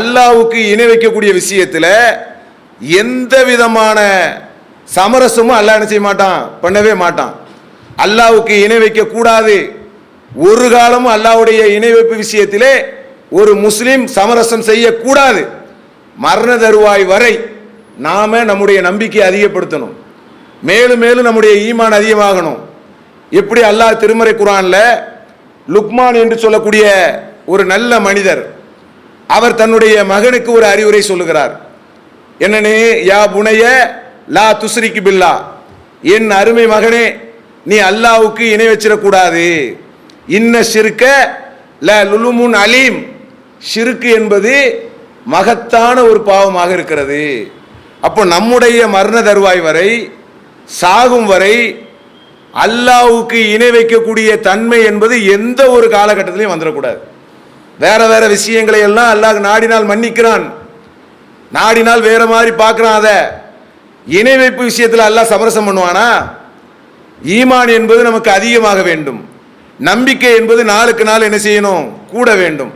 அல்லாவுக்கு இணை வைக்கக்கூடிய விஷயத்தில் எந்த விதமான சமரசமும் அல்லா என்ன செய்ய மாட்டான்? பண்ணவே மாட்டான். அல்லாவுக்கு இணை வைக்கக்கூடாது. ஒரு காலமும் அல்லாஹ்வுடைய இணை வைப்பு விஷயத்திலே ஒரு முஸ்லீம் சமரசம் செய்யக்கூடாது. மரண தருவாய் வரை நாம நம்முடைய நம்பிக்கையை அதிகப்படுத்தணும். மேலும் மேலும் நம்முடைய ஈமான் அதிகமாகணும். எப்படி அல்லாஹ் திருமறை குரான்ல லுக்மான் என்று சொல்லக்கூடிய ஒரு நல்ல மனிதர் அவர் தன்னுடைய மகனுக்கு ஒரு அறிவுரை சொல்லுகிறார். என்னனே யா புனைய லா துஸ்ரிக்கு பில்லா. என் அருமை மகனே நீ அல்லாவுக்கு இணை வச்சிடக்கூடாது. இன்ன சிறுக்க ல லுலுமுன் அலீம். சிறுக்கு என்பது மகத்தான ஒரு பாவமாக இருக்கிறது. அப்போ நம்முடைய மரண தருவாய் வரை சாகும் வரை அல்லாவுக்கு இணை வைக்கக்கூடிய தன்மை என்பது எந்த ஒரு காலகட்டத்திலையும் வந்துடக்கூடாது. வேற வேற விஷயங்களை எல்லாம் அல்லாஹ் நாடினால் மன்னிக்கிறான். நாடினால் வேற மாதிரி பார்க்குறான் அதை. இணை வைப்பு விஷயத்தில் அல்லாஹ் சமரசம் பண்ணுவானா? ஈமான் என்பது நமக்கு அதிகமாக வேண்டும். நம்பிக்கை என்பது நாளுக்கு நாள் என்ன செய்யணும்? கூட வேண்டும்.